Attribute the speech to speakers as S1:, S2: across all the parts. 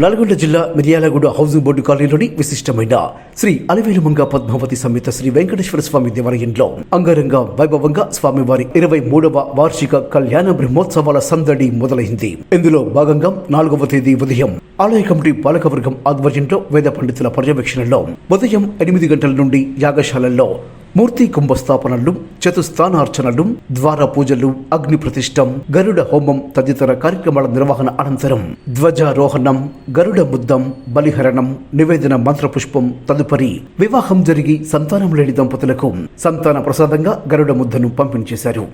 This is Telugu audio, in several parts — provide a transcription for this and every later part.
S1: నల్గొండ జిల్లా మిర్యాలగూడ హౌసింగ్ బోర్డు కాలనీలోని విశిష్టమైన శ్రీ అలవేలుమంగ పద్మావతి సమేత శ్రీ వెంకటేశ్వర స్వామి దేవాలయంలో అంగరంగ వైభవంగా స్వామివారి ఇరవై మూడవ వార్షిక కళ్యాణ బ్రహ్మోత్సవాల సందడి మొదలైంది. ఇందులో భాగంగా నాలుగవ తేదీ ఉదయం ఆలయ కమిటీ పాలకవర్గం ఆధ్వర్యంలో వేద పండితుల పర్యవేక్షణలో ఉదయం ఎనిమిది గంటల నుండి యాగశాలల్లో మూర్తి కుంభస్థాపనలు చతుస్థానార్చనలు ద్వార పూజలు అగ్ని ప్రతిష్టం గరుడ హోమం తదితర కార్యక్రమాల నిర్వహణ అనంతరం ధ్వజారోహణం గరుడ ముద్దం బలిహరణం నివేదన మంత్రపుష్పం తదుపరి వివాహం జరిగి సంతానం లేని దంపతులకు సంతాన ప్రసాదంగా గరుడ ముద్దను పంపిణీ చేశారు.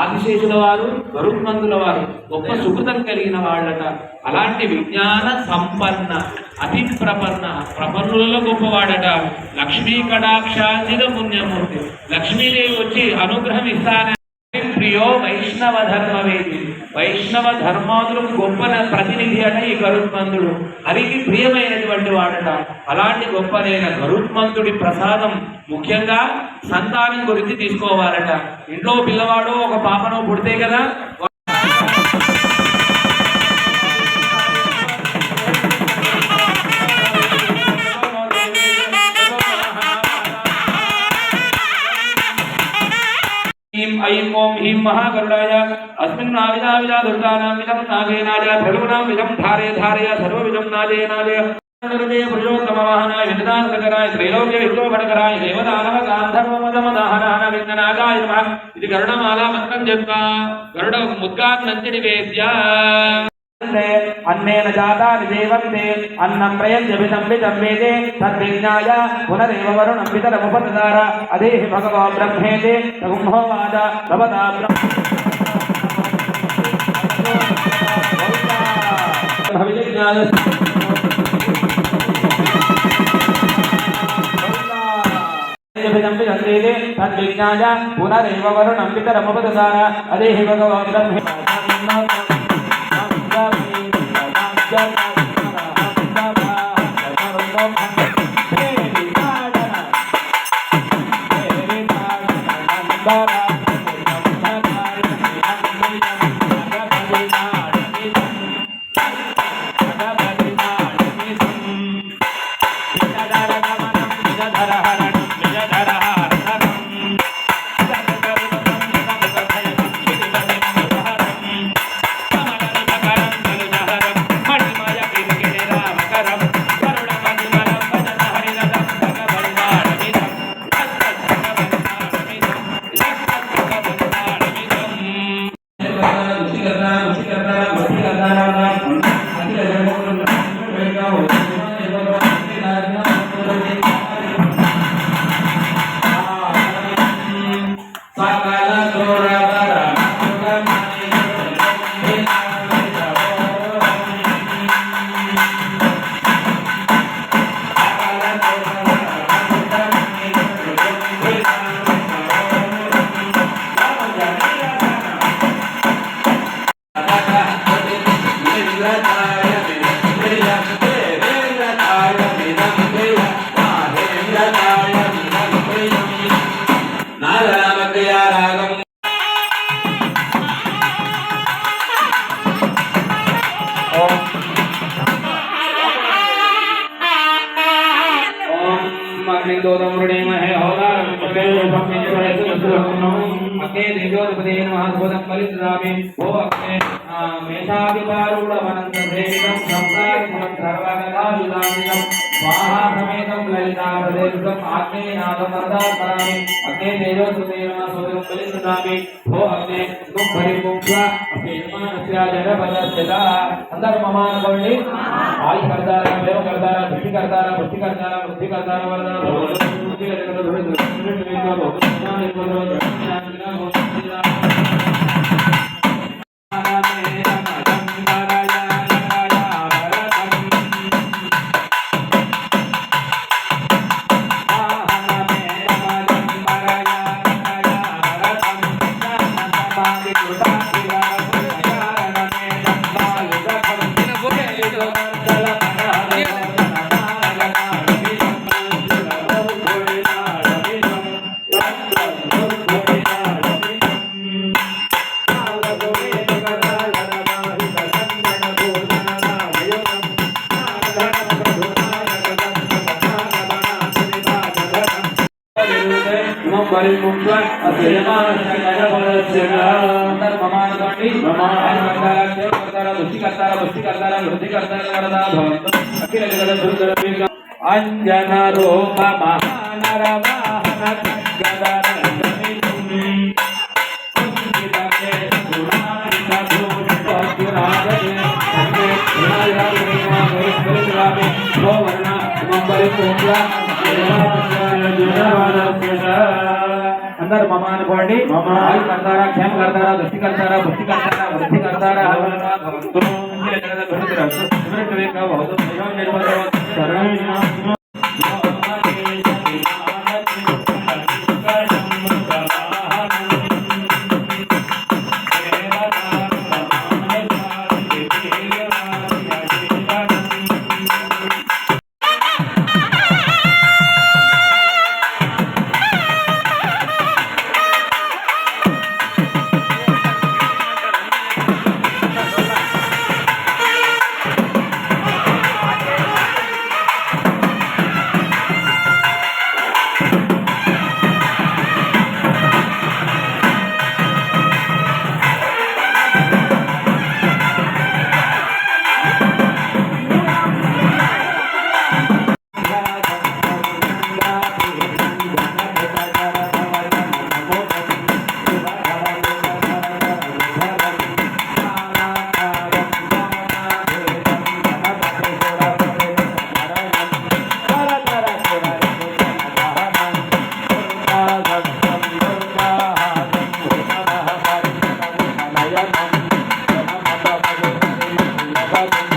S2: ఆదిశేషుల వారు గరుత్మంతుల వారు గొప్ప సుకృతం కలిగిన వాళ్ళట. అలాంటి విజ్ఞాన సంపన్న అతి ప్రపన్న ప్రపన్నులలో గొప్పవాడట. లక్ష్మీ కటాక్షాంజిత పుణ్యమూర్తి. లక్ష్మీదేవి వచ్చి అనుగ్రహం ఇస్తానని ప్రియో వైష్ణవ ధర్మవేది. వైష్ణవ ధర్మాదులకు గొప్ప ప్రతినిధి అట ఈ గరుత్మంతుడు. హరికి ప్రియమైనటువంటి వాడట. అలాంటి గొప్పనైన గరుత్మంతుడి ప్రసాదం ముఖ్యంగా సంతానం గురించి తీసుకోవాలట. ఇంట్లో పిల్లవాడు ఒక పాపను పుడితే కదా महागरुडाय अस्मिन्नाविदा विदा दुर्गानां विदं नागेनाय त्रिगुणां विदं धारे धारय सर्वविदं नाजे नाजय हृदय पुरुषोत्तमवाहनाय विनदान्तकराय त्रैलोक्य विष्णोभटकराय देवदानव गान्धर्वमदमदाहनान विन्दनागाय नमः इति गरुडमालामन्त्रं जप्त्वा गरुड मुद्गान् नन्ति निवेद्य అన్నేన జాతాని దేవంతే అన్నం ప్రయం ప్రయంజమితం విజంవేదే తద్విజ్ఞాయ పునరేవ వరుణం పితరముపదార అదేహి భగవా బ్రహ్మేదే తగుంహోవాద భవతా బ్రహ్మ తద్విజ్ఞాయ పునరేవ వరుణం పితరముపదార అదేహి భగవా బ్రహ్మే Bye. अग्निदोदमृणीमहे अग्नेदोदपदे नमः अद्भुतं बलिददामि ओ अग्ने मेषाभिपारूढवनन्तरेदं शब्दादिमत्रवगदायुदामिनं स्वाहा समेतं ललिताप्रदेशम् आग्नेयनादमर्दापरामि अग्नेदोदपदे नमः सोदं बलिददामि ओ अग्ने तुम परिपुंसा अपेक्षमानस्य जनपदस्थिता अंदर ममान कौंडी आयु करता रहा देव करता रहा भक्ति करता रहा भक्ति करता रहा भक्ति करता रहा वरदान Thank you. బుద్ధి అందరు మమానుకోండి మమానుకోండి బుద్ధి కర్తార బుద్ధి కర్తార వృద్ధి కర్తార వరదా భవంతు అఖిల జగద దుర్గ అంజన రూప మహానర వాహన గదర అందరు మమ అనుకోండి. ఆయుష్ కర్తారా క్షేమ కర్తారా దృష్టి కర్తారా బుద్ధి కర్తారా వృద్ధి కర్తారా భవంతు பாருங்கள்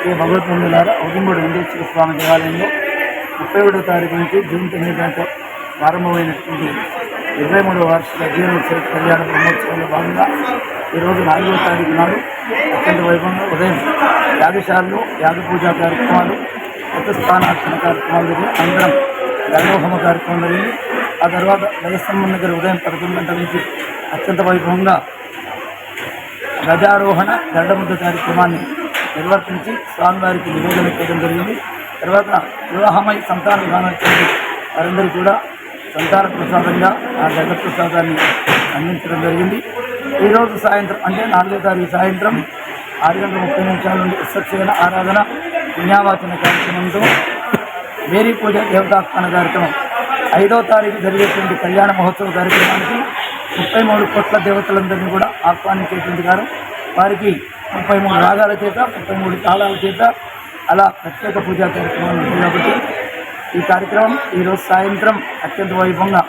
S3: శ్రీ భగవద్బంధులారా ఉదంబుడు వెంకటేశ్వర స్వామి దేవాలయంలో ముప్పై ఒకటో తారీఖు నుంచి జూన్ తొమ్మిది గంట ప్రారంభమైనటువంటి ఇరవై మూడవ వార్షిక జీవనోత్సవ కళ్యాణ బ్రహ్మోత్సవంలో భాగంగా ఈరోజు నాలుగవ తారీఖు నాడు అత్యంత వైభవంగా ఉదయం యాగశాలలో యాగ పూజా కార్యక్రమాలు స్థానార్చన కార్యక్రమాలు జరిగిన అందరం గంగోహమ కార్యక్రమం జరిగింది ఆ తర్వాత దయస్తంభం దగ్గర ఉదయం పదకొండు గంటల నుంచి అత్యంత వైభవంగా గజారోహణ గడ్డముద్ద కార్యక్రమాన్ని నిర్వర్తించి స్వామివారికి నివేదన చేయడం జరిగింది. తర్వాత వివాహమై సంతాన కానటువంటి వారందరూ కూడా సంతాన ప్రసాదంగా ఆ జగత్ప్రసాదాన్ని అందించడం జరిగింది. ఈరోజు సాయంత్రం అంటే నాలుగో తారీఖు సాయంత్రం ఆరు గంటల ముప్పై నిమిషాల నుండి విశ్వక్షేణ ఆరాధన పుణ్యావాచన కార్యక్రమంతో మేరీ పూజ దేవతాస్థాన కార్యక్రమం. ఐదో తారీఖు జరిగేటువంటి కళ్యాణ మహోత్సవ కార్యక్రమానికి ముప్పై మూడు కోట్ల దేవతలందరినీ కూడా ఆహ్వానించేటువంటి గారు. వారికి ముప్పై మూడు రాగాల చేత ముప్పై మూడు తాళాల చేత అలా ప్రత్యేక పూజా కార్యక్రమాలు ఉంటాయి కాబట్టి ఈ కార్యక్రమం ఈరోజు సాయంత్రం అత్యంత వైభవంగా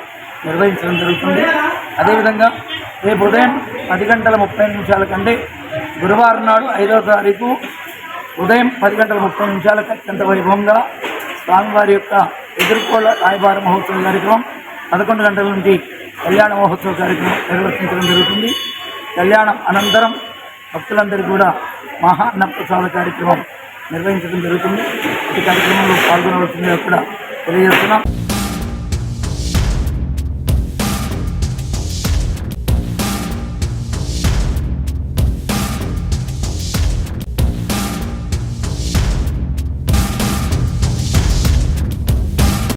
S3: నిర్వహించడం జరుగుతుంది. అదేవిధంగా రేపు ఉదయం పది గంటల ముప్పై నిమిషాల కంటే గురువారం నాడు ఐదో తారీఖు ఉదయం పది గంటల ముప్పై నిమిషాలకు అత్యంత వైభవంగా స్వామివారి యొక్క ఎదుర్కోళ్ళ రాయబార మహోత్సవ కార్యక్రమం పదకొండు గంటల నుండి కళ్యాణ మహోత్సవ కార్యక్రమం నిర్వర్తించడం జరుగుతుంది. కళ్యాణం అనంతరం భక్తులందరూ కూడా మహా అన్నప్రసాద కార్యక్రమం నిర్వహించడం జరుగుతుంది. ఈ కార్యక్రమంలో పాల్గొనవలసిందిగా కూడా తెలియజేస్తున్నాం.